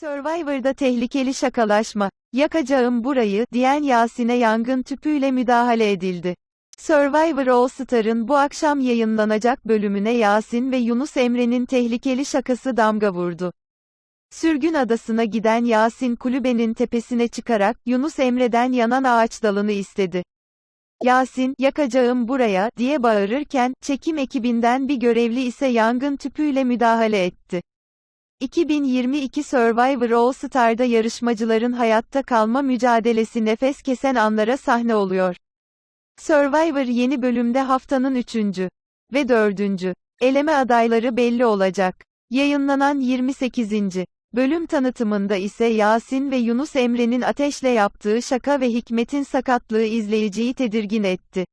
Survivor'da tehlikeli şakalaşma. Yakacağım burayı, diyen Yasin'e yangın tüpüyle müdahale edildi. Survivor All Star'ın bu akşam yayınlanacak bölümüne Yasin ve Yunus Emre'nin tehlikeli şakası damga vurdu. Sürgün adasına giden Yasin kulübenin tepesine çıkarak, Yunus Emre'den yanan ağaç dalını istedi. Yasin, yakacağım buraya, diye bağırırken, çekim ekibinden bir görevli ise yangın tüpüyle müdahale etti. 2022 Survivor All Star'da yarışmacıların hayatta kalma mücadelesi nefes kesen anlara sahne oluyor. Survivor yeni bölümde haftanın 3. ve 4. eleme adayları belli olacak. Yayınlanan 28. bölüm tanıtımında ise Yasin ve Yunus Emre'nin ateşle yaptığı şaka ve Hikmet'in sakatlığı izleyiciyi tedirgin etti.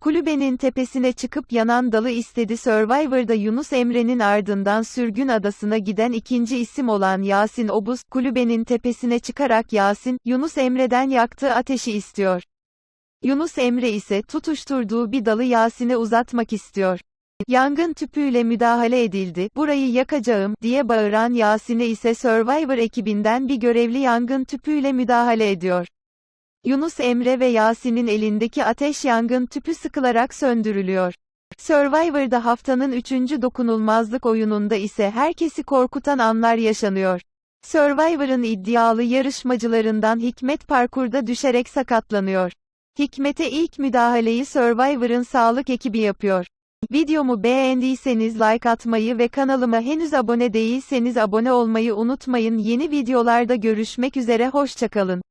Kulübenin tepesine çıkıp yanan dalı istedi Survivor'da Yunus Emre'nin ardından sürgün adasına giden ikinci isim olan Yasin Obuz, kulübenin tepesine çıkarak Yasin, Yunus Emre'den yaktığı ateşi istiyor. Yunus Emre ise tutuşturduğu bir dalı Yasin'e uzatmak istiyor. Yangın tüpüyle müdahale edildi, burayı yakacağım, diye bağıran Yasin'e ise Survivor ekibinden bir görevli yangın tüpüyle müdahale ediyor. Yunus Emre ve Yasin'in elindeki ateş yangın tüpü sıkılarak söndürülüyor. Survivor'da haftanın üçüncü dokunulmazlık oyununda ise herkesi korkutan anlar yaşanıyor. Survivor'ın iddialı yarışmacılarından Hikmet parkurda düşerek sakatlanıyor. Hikmet'e ilk müdahaleyi Survivor'ın sağlık ekibi yapıyor. Videomu beğendiyseniz like atmayı ve kanalıma henüz abone değilseniz abone olmayı unutmayın. Yeni videolarda görüşmek üzere hoşçakalın.